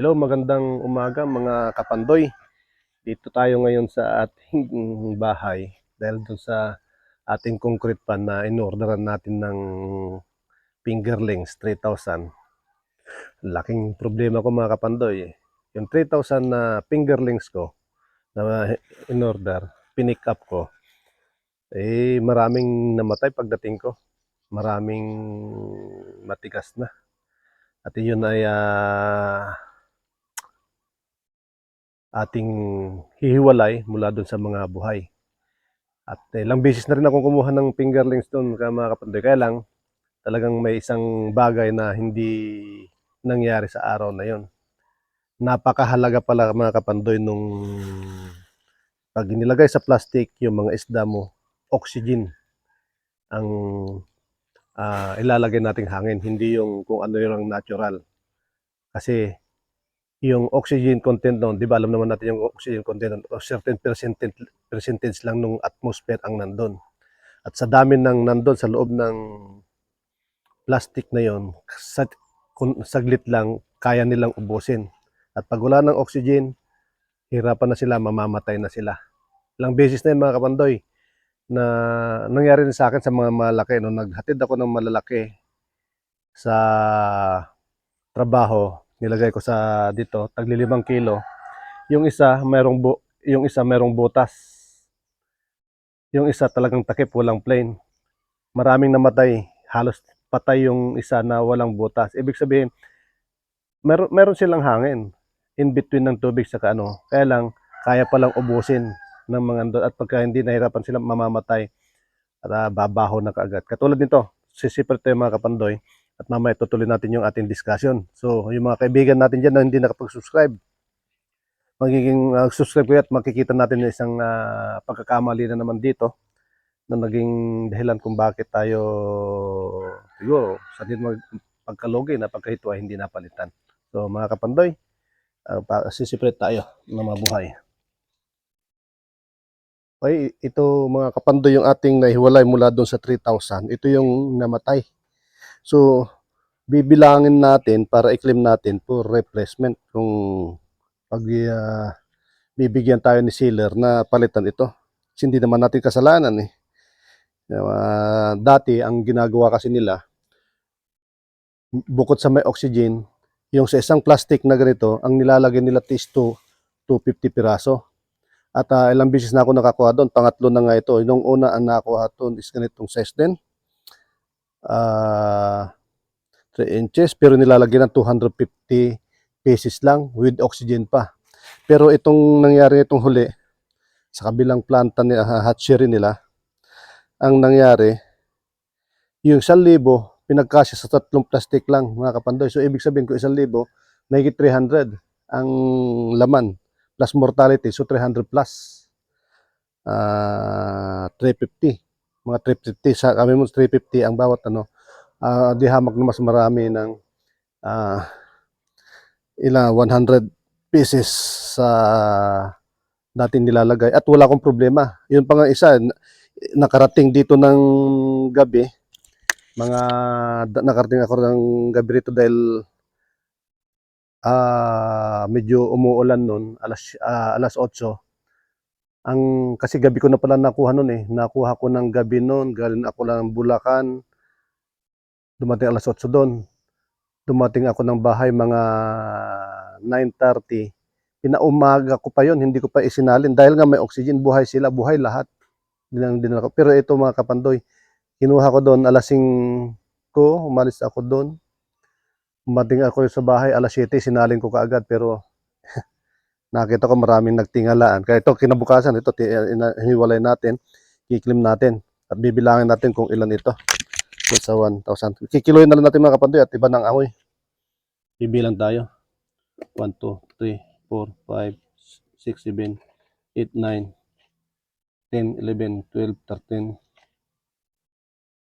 Hello, magandang umaga mga kapandoy. Dito tayo ngayon sa ating bahay dahil dun sa ating concrete pan na inorderan natin ng fingerlings 3,000. Laking problema ko mga kapandoy. Yung 3,000 na fingerlings ko na in-order, pinick up ko, eh maraming namatay pagdating ko. Maraming matigas na. At yun ay ah, ating hihiwalay mula doon sa mga buhay. At eh, ilang beses na rin akong kumuha ng fingerlings doon mga kapandoy. Kaya lang, talagang may isang bagay na hindi nangyari sa araw na yon. Napakahalaga pala mga kapandoy nung pag inilagay sa plastic yung mga isda mo, oxygen ang ah, ilalagay nating hangin, hindi yung kung ano yung natural. Kasi yung oxygen content noon, di ba alam naman natin yung oxygen content o certain percentage, percentage lang nung atmosphere ang nandun. At sa dami ng nandun sa loob ng plastic na yon, saglit lang, kaya nilang ubusin. At pag wala ng oxygen, hirapan na sila, mamamatay na sila. Ilang beses na yun mga kapandoy, na nangyari rin sa akin sa mga malaki. No? Naghatid ako ng malalaki sa trabaho, nilagay ko sa dito, taglilimang kilo. Yung isa, merong bu- yung isa merong butas. Yung isa talagang takip, walang plain. Maraming namatay, halos patay yung isa na walang butas. Ibig sabihin, meron, meron silang hangin in between ng tubig sa ano. Kaya lang, kaya palang ubusin ng mga ando- at pagka hindi nahirapan sila mamamatay at ah, babaho na kaagad. Katulad nito, sisipir tayo mga kapandoy at mamaya tutuloy natin yung ating discussion. So, yung mga kaibigan natin dyan na hindi nakapag-subscribe, magiging uh, subscribe ko at makikita natin isang ah, pagkakamali na naman dito na naging dahilan kung bakit tayo siguro sa din mag pagkalugi na pagkahito ay hindi napalitan. So mga kapandoy, uh, pa, sisipret tayo na mabuhay. Okay, ito mga kapandoy yung ating nahiwalay mula doon sa 3,000. Ito yung namatay. So, bibilangin natin para i-claim natin for replacement kung pag ah, bibigyan tayo ni seller na palitan ito. Kasi hindi naman natin kasalanan eh. Ah, dati, ang ginagawa kasi nila, bukod sa may oxygen, yung sa isang plastic na ganito, ang nilalagay nila is to 250 piraso. At ah, ilang beses na ako nakakuha doon, pangatlo na nga ito. Nung una ang nakakuha doon is ganitong size din. Ah, 3 inches, pero nilalagay ng 250 pieces lang with oxygen pa. Pero itong nangyari itong huli, sa kabilang planta ni uh, hatchery nila, ang nangyari, yung 1,000, pinagkasya sa tatlong plastic lang, mga kapandoy. So, ibig sabihin ko 1,000, may 300 ang laman plus mortality. So, 300 plus. Ah, 350. Mga 350. Sa kami mo 350 ang bawat ano. Ah, di hamak na mas marami ng ah, ilang 100 pieces sa natin nilalagay at wala akong problema. Yun pa nga isa, nakarating dito ng gabi, mga nakarating ako ng gabi rito dahil ah medyo umuulan nun, alas, ah, alas 8. Ang, kasi gabi ko na pala nakuha nun eh. Nakuha ko ng gabi nun, galing ako lang Bulacan. Dumating alas 8 doon. Dumating ako ng bahay mga 9.30. Pinaumaga ko pa yon hindi ko pa isinalin. Dahil nga may oxygen, buhay sila, buhay lahat. Dinang, dinala ko. Pero ito mga kapandoy, kinuha ko doon alas 5 ko, umalis ako doon. Umating ako sa bahay, alas 7, sinalin ko kaagad. Pero nakita ko maraming nagtingalaan. Kaya ito, kinabukasan, ito, ina- hiniwalay natin, kiklim natin, at bibilangin natin kung ilan ito. So, sa 1,000. Kikiloyin na lang natin mga kapandoy at iba ng amoy. Bibilang tayo. 1, 2, 3, 4, 5, 6, 7, 8, 9, 10, 11, 12, 13,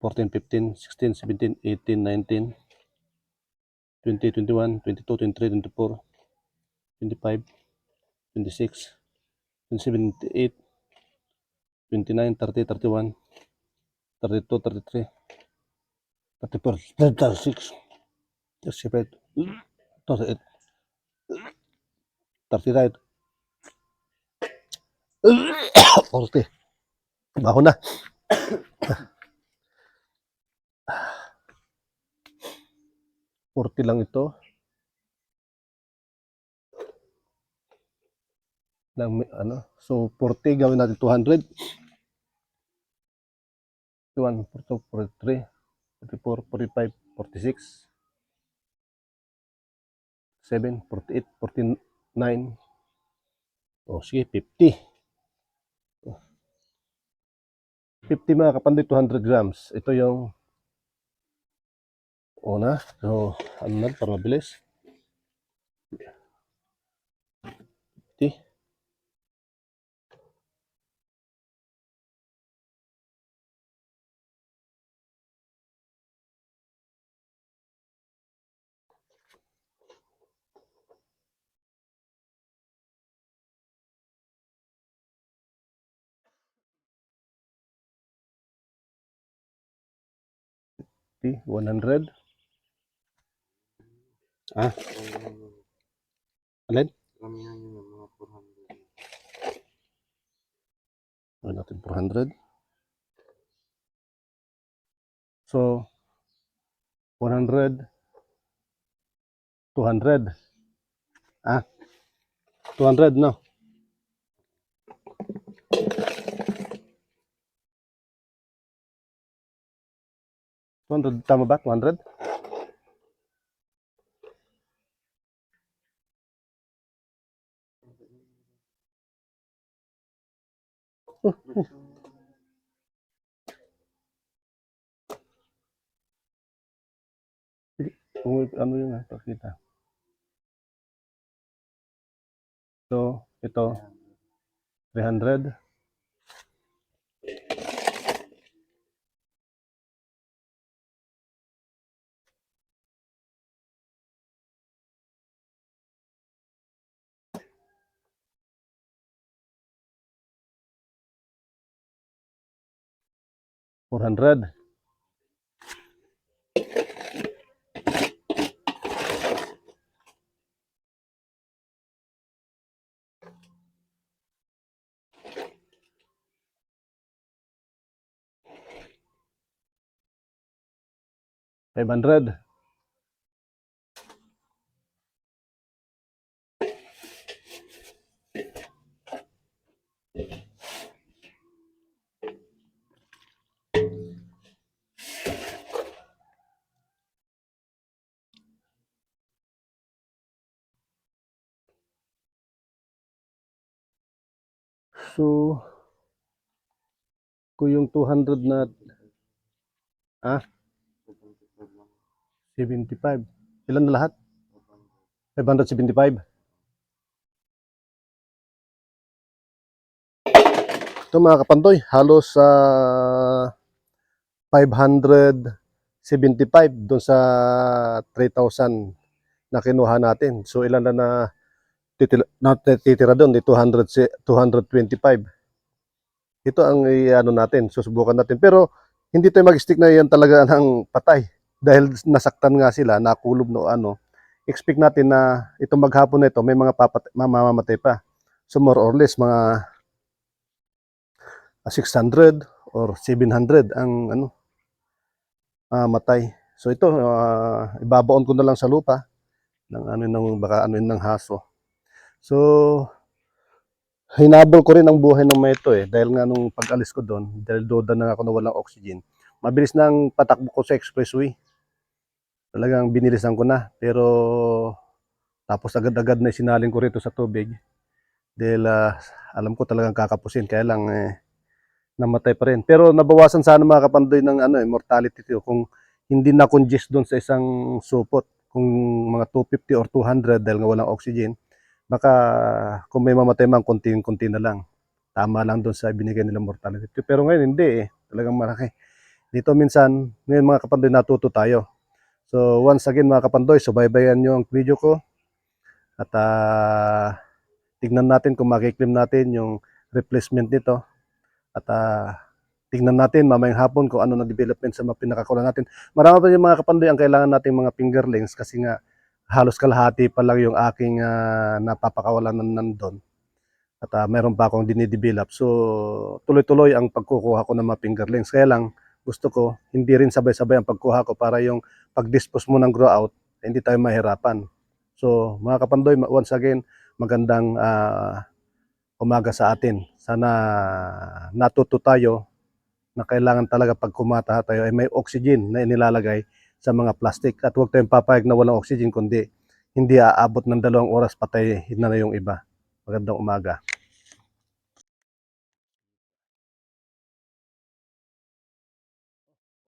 14, 15, 16, 17, 18, 19, 20, 21, 22, 23, 24, 25, 26, 27, 28, 29, 30, 31, 32, 33, 34, 36, 37, 38, 39. 40. Baho na. Forty lang ito. Lang, ano, so 40 gawin natin 200. 1, 42, 43, 44, 45, 46, 7, 48, 49. O sige, 50. 50 mga kapandoy, 200 grams. Ito yung una. So, ano na, para mabilis. 50, 100. Ah. Alin? Karamihan yun mga 400. Ano natin 400? So, 100, 200. Ah, 200 no? Two hundred, tama ba? 200? Kung ano yun ah, pakita. So, ito, 300. Four hundred. Five hundred. So, kung yung 200 na ah, 75. Ilan na lahat? 575. Ito mga kapandoy, halos sa 575 doon sa 3,000 na kinuha natin. So ilan na na titira, na titira doon? Di 200, si- 225. Ito ang i-ano natin, susubukan natin. Pero hindi tayo mag-stick na yan talaga ng patay dahil nasaktan nga sila, nakulob no ano, expect natin na itong maghapon na ito, may mga mamamatay pa. So more or less, mga ah, 600 or 700 ang ano, ah, matay. So ito, ah, ibabaon ko na lang sa lupa ng ano ng baka ano ng haso. So hinabol ko rin ang buhay ng mga ito eh dahil nga nung pag-alis ko doon, dahil doda na ako na walang oxygen, mabilis nang patakbo ko sa expressway talagang binilisan ko na. Pero tapos agad-agad na sinalin ko rito sa tubig. Dahil ah, alam ko talagang kakapusin. Kaya lang eh, namatay pa rin. Pero nabawasan sana mga kapandoy ng ano, eh, mortality ito kung hindi na congest doon sa isang supot. Kung mga 250 or 200 dahil nga walang oxygen. Baka kung may mamatay man, konting-konti na lang. Tama lang doon sa binigay nilang mortality. Pero ngayon hindi eh. Talagang malaki. Dito minsan, ngayon mga kapandoy natuto tayo. So once again mga kapandoy, subaybayan nyo ang video ko at ah, tignan natin kung makiklim natin yung replacement nito at ah, tignan natin mamayang hapon kung ano na development sa mga pinakakulang natin. Marami pa yung mga kapandoy ang kailangan nating mga fingerlings kasi nga halos kalahati pa lang yung aking ah, napapakawalan nan- nandun. At ah, meron pa akong dinidevelop. So, tuloy-tuloy ang pagkukuha ko ng mga fingerlings. Kaya lang, gusto ko, hindi rin sabay-sabay ang pagkuha ko para yung pag-dispose mo ng grow out, hindi tayo mahirapan. So, mga kapandoy, once again, magandang ah, umaga sa atin. Sana natuto tayo na kailangan talaga pag kumata tayo ay may oxygen na inilalagay sa mga plastic at huwag tayong papayag na walang oxygen kundi hindi aabot ng dalawang oras patay na na yung iba. Magandang umaga.